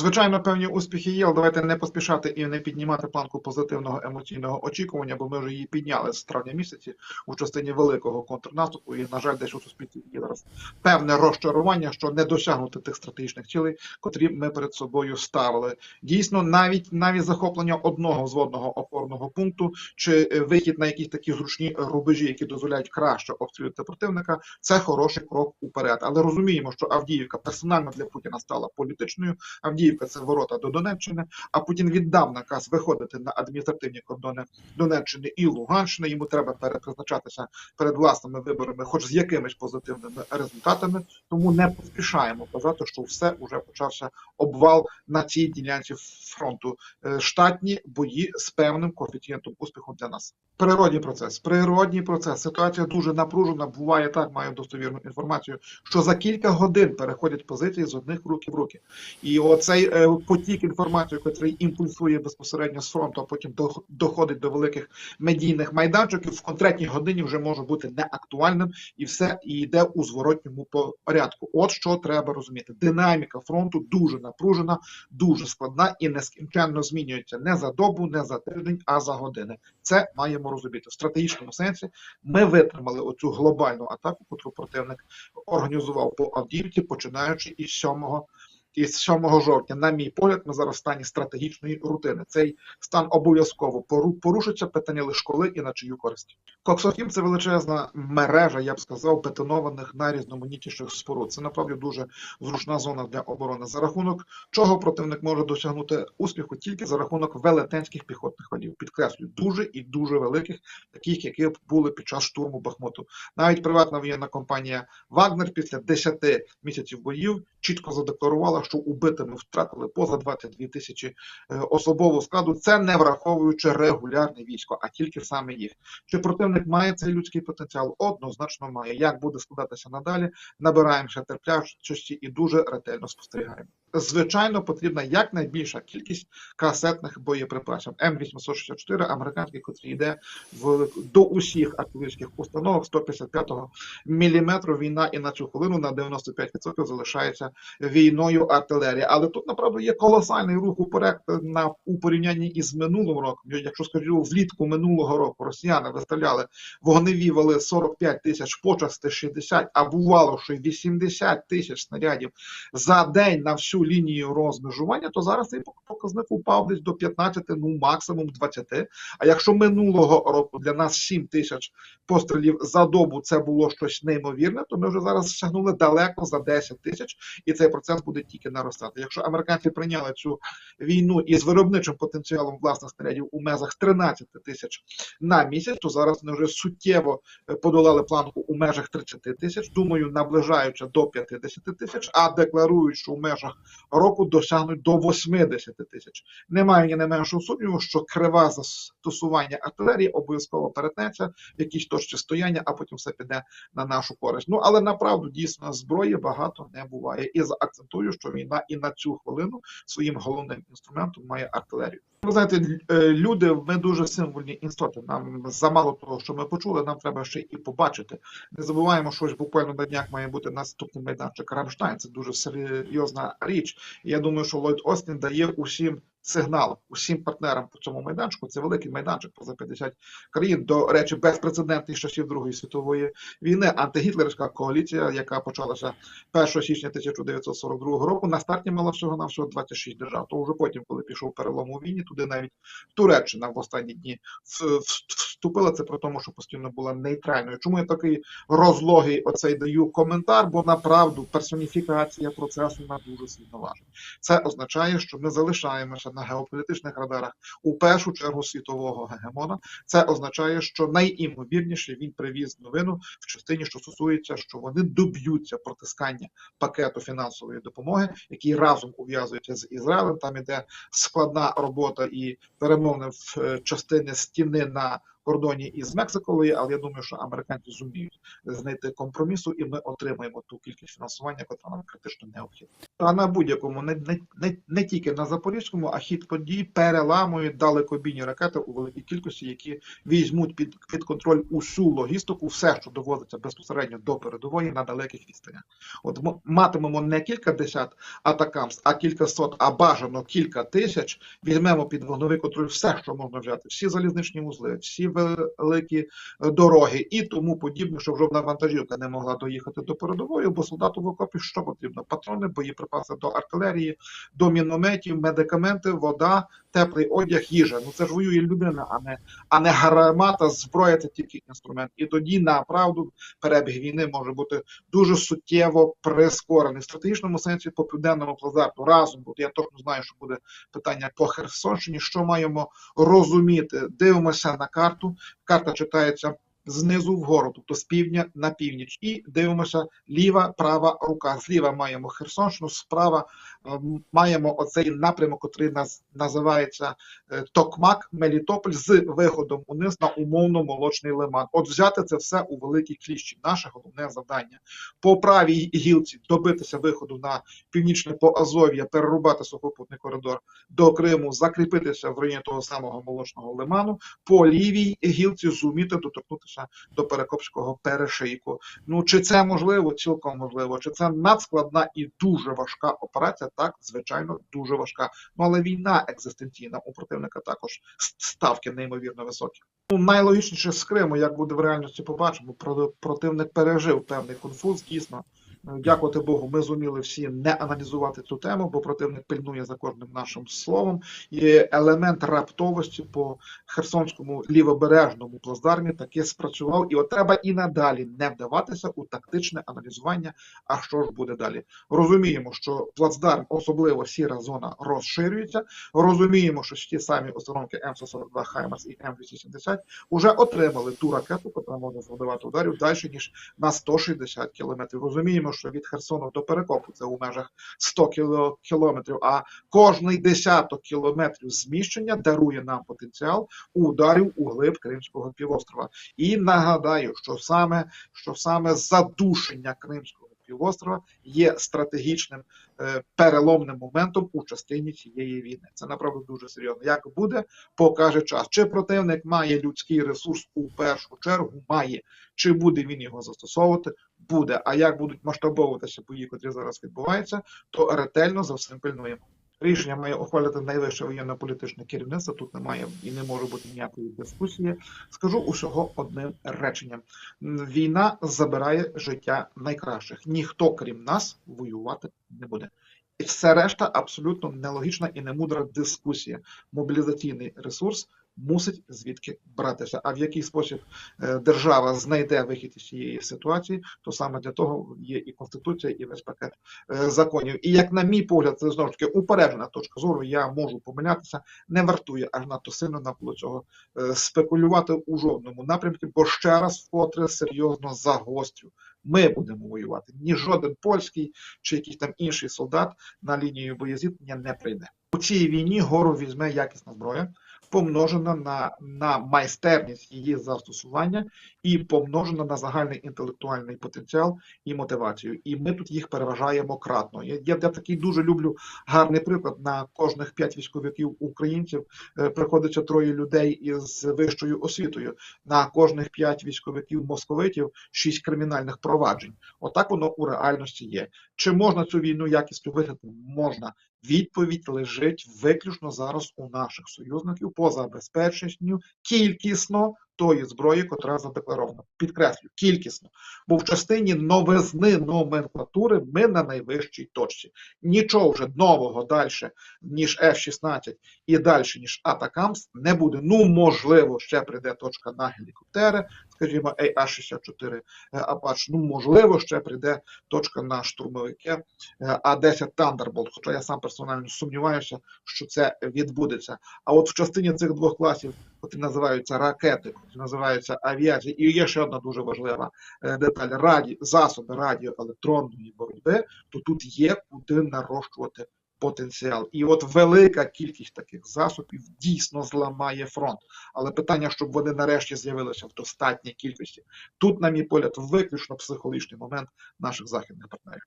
Звичайно, певні успіхи є, але давайте не поспішати і не піднімати планку позитивного емоційного очікування, бо ми вже її підняли з травня місяці у частині великого контрнаступу. І, на жаль, десь у суспільстві є зараз певне розчарування, що не досягнути тих стратегічних цілей, котрі ми перед собою ставили. Дійсно, навіть навіть захоплення одного зводного опорного пункту чи е, вихід на якісь такі зручні рубежі, які дозволяють краще обстрілювати противника, це хороший крок уперед. Але розуміємо, що Авдіївка персонально для Путіна стала політичною. Авдіївка це ворота до Донеччини. А Путін віддав наказ виходити на адміністративні кордони Донеччини і Луганщини. Йому треба перепризначатися перед власними виборами, хоч з якимись позитивними результатами. Тому не поспішаємо казати, що все вже почався обвал на цій ділянці фронту. Е, Штатні бої з певним коефіцієнтом успіху для нас. Природній процес, природній процес. Ситуація дуже напружена. Буває так, маю достовірну інформацію, що за кілька годин переходять позиції з одних рук в руки. І оцей е, потік інформації, який імпульсує безпосередньо з фронту, а потім до- доходить до великих медійних майданчиків, в конкретній годині вже може бути неактуальним і все і йде у зворотньому порядку. От що треба розуміти. Динаміка фронту дуже напружена, дуже складна і нескінченно змінюється не за добу, не за тиждень, а за години. Це маємо розуміти в стратегічному сенсі. Ми витримали оцю глобальну атаку, яку противник організував по Авдіївці, починаючи із 7 із 7 жовтня, на мій погляд, ми зараз в стані стратегічної рутини. Цей стан обов'язково пору- порушиться питання лише коли і на чию користь. Коксохім це величезна мережа, я б сказав, бетонованих найрізноманітніших споруд. Це направді дуже зручна зона для оборони. За рахунок чого противник може досягнути успіху тільки за рахунок велетенських піхотних ходів. Підкреслюю, дуже і дуже великих, таких, які були під час штурму Бахмуту. Навіть приватна воєнна компанія Вагнер після 10 місяців боїв чітко задекларувала, що убитими втратили поза 22 тисячі е, особового складу. Це не враховуючи регулярне військо, а тільки саме їх. Чи противник має цей людський потенціал? Однозначно має. Як буде складатися надалі? Набираємося терплячості і дуже ретельно спостерігаємо. Звичайно, потрібна якнайбільша кількість касетних боєприпасів. М864 американський, котрий йде в до усіх артилерійських установок 155-го міліметру. Війна і на цю хвилину на 95% залишається війною артилерії. Але тут направду є колосальний рух уперед на у порівнянні із минулим роком. Якщо скажу, влітку минулого року росіяни виставляли вогневі вали 45 тисяч, почасти 60, а бувало, що й 80 тисяч снарядів за день на всю лінію розмежування, то зараз цей показник упав десь до 15, ну максимум 20. А якщо минулого року для нас 7 тисяч пострілів за добу це було щось неймовірне, то ми вже зараз сягнули далеко за 10 тисяч, і цей процес буде тільки наростати. Якщо американці прийняли цю війну із виробничим потенціалом власних снарядів у межах 13 тисяч на місяць, то зараз вони вже суттєво е, подолали планку у межах 30 тисяч. Думаю, наближаючи до 50 тисяч, а декларують, що у межах року досягнуть до 80 тисяч. Немає ні не меншого сумніву, що крива застосування артилерії обов'язково перетнеться в якійсь точці стояння, а потім все піде на нашу користь. Ну але направду дійсно зброї багато не буває. І заакцентую, що війна і на цю хвилину своїм головним інструментом має артилерію. Ви знаєте, е, люди ми дуже символьні істоти. Нам замало того, що ми почули, нам треба ще і побачити. Не забуваємо, що буквально на днях має бути наступний майданчик Рамштайн. Це дуже серйозна річ. І я думаю, що Ллойд Остін дає усім сигнал, усім партнерам по цьому майданчику. Це великий майданчик поза 50 країн. До речі, безпрецедентний з часів Другої світової війни. Антигітлерська коаліція, яка почалася 1 січня 1942 року, на старті мала всього на всього 26 держав. То вже потім, коли пішов перелом у війні, туди навіть Туреччина в останні дні вступила. Це про тому, що постійно була нейтральною. Чому я такий розлогий оцей даю коментар? Бо направду персоніфікація процесу на дуже сильно важна. Це означає, що ми залишаємося на геополітичних радарах у першу чергу світового гегемона. Це означає, що найімовірніше він привіз новину в частині, що стосується, що вони доб'ються протискання пакету фінансової допомоги, який разом ув'язується з Ізраїлем. Там іде складна робота і перемовини в е, частини стіни на кордоні із Мексикою, але я думаю, що американці зуміють знайти компромісу, і ми отримаємо ту кількість фінансування, яка нам критично необхідна. А на будь-якому не, не, не, не тільки на Запорізькому, а хід подій переламують далекобійні ракети у великій кількості, які візьмуть під, під контроль усю логістику, все, що доводиться безпосередньо до передової на далеких відстанях. От ми матимемо не кілька десят атакамс, а кілька сот, а бажано кілька тисяч. Візьмемо під вогновий контроль все, що можна взяти, всі залізничні вузли, всі великі е, дороги і тому подібне, щоб жодна вантажівка не могла доїхати до передової, бо солдату в окопі що потрібно? Патрони, боєприпаси до артилерії, до мінометів, медикаменти, вода, теплий одяг, їжа. Ну це ж воює людина, а не а не гармата, зброя це тільки інструмент. І тоді направду перебіг війни може бути дуже суттєво прискорений в стратегічному сенсі по південному плацдарму разом. Бо я точно знаю, що буде питання по Херсонщині. Що маємо розуміти? Дивимося на карту. Карта читається. Знизу вгору, тобто з півдня на північ, і дивимося ліва, права рука. Зліва маємо Херсонщину, справа маємо оцей напрямок, який наз, називається е, Токмак, Мелітополь з виходом униз на умовно молочний лиман. От взяти це все у великій кліщі. Наше головне завдання по правій гілці добитися виходу на північне Поазов'я, перерубати сухопутний коридор до Криму, закріпитися в районі того самого молочного лиману, по лівій гілці зуміти доторкнутися до Перекопського перешийку. Ну чи це можливо? Цілком можливо. Чи це надскладна і дуже важка операція? Так, звичайно, дуже важка. Ну але війна екзистенційна у противника також ставки неймовірно високі. Ну, найлогічніше з Криму, як буде в реальності, побачимо. Противник пережив певний конфуз, дійсно. Дякувати Богу, ми зуміли всі не аналізувати цю тему, бо противник пильнує за кожним нашим словом. І елемент раптовості по Херсонському лівобережному плацдармі таки спрацював. І от треба і надалі не вдаватися у тактичне аналізування. А що ж буде далі? Розуміємо, що плацдарм, особливо сіра зона, розширюється. Розуміємо, що ті самі установки М142 Хаймерс і М270 вже отримали ту ракету, яка може завдавати ударів далі ніж на 160 кілометрів. Розуміємо що від Херсону до Перекопу це у межах 100 кілометрів, а кожний десяток кілометрів зміщення дарує нам потенціал ударів у глиб Кримського півострова. І нагадаю, що саме, що саме задушення Кримського півострова є стратегічним е, переломним моментом у частині цієї війни. Це направду дуже серйозно. Як буде, покаже час. Чи противник має людський ресурс у першу чергу? Має. Чи буде він його застосовувати? Буде. А як будуть масштабовуватися бої, котрі зараз відбуваються, то ретельно за всім пильнуємо. Рішення має ухвалити найвище воєнно-політичне керівництво. Тут немає і не може бути ніякої дискусії. Скажу усього одним реченням: війна забирає життя найкращих. Ніхто, крім нас, воювати не буде. І все решта абсолютно нелогічна і немудра дискусія. Мобілізаційний ресурс мусить звідки братися. А в який спосіб е, держава знайде вихід із цієї ситуації, то саме для того є і конституція, і весь пакет е, законів. І як, на мій погляд, це знову ж таки упереджена точка зору. Я можу помилятися, не вартує аж надто сильно навколо цього е, спекулювати у жодному напрямку, бо ще раз вкотре серйозно загострю. Ми будемо воювати. Ні жоден польський чи якийсь там інший солдат на лінію боєзіткнення не прийде. У цій війні гору візьме якісна зброя помножена на на майстерність її застосування і помножена на загальний інтелектуальний потенціал і мотивацію. І ми тут їх переважаємо кратно. Я, я, я такий дуже люблю гарний приклад. На кожних п'ять військовиків українців е, приходиться троє людей із вищою освітою. На кожних п'ять військовиків московитів шість кримінальних проваджень. Отак воно у реальності є. Чи можна цю війну якісно виграти? Можна. Відповідь лежить виключно зараз у наших союзників по забезпеченню кількісно тої зброї, котра задекларована. Підкреслю, кількісно. Бо в частині новизни номенклатури ми на найвищій точці. Нічого вже нового далі, ніж F-16 і далі, ніж Атакамс, не буде. Ну, можливо, ще прийде точка на гелікоптери, скажімо, А-64 Apache, ну, можливо, ще прийде точка на штурмовики А-10 Thunderbolt, хоча я сам персонально сумніваюся, що це відбудеться. А от в частині цих двох класів, які називаються ракети, які називаються авіація, і є ще одна дуже важлива деталь: раді, засоби радіоелектронної боротьби, то тут є куди нарощувати потенціал. І от велика кількість таких засобів дійсно зламає фронт. Але питання, щоб вони нарешті з'явилися в достатній кількості. Тут, на мій погляд, виключно психологічний момент наших західних партнерів.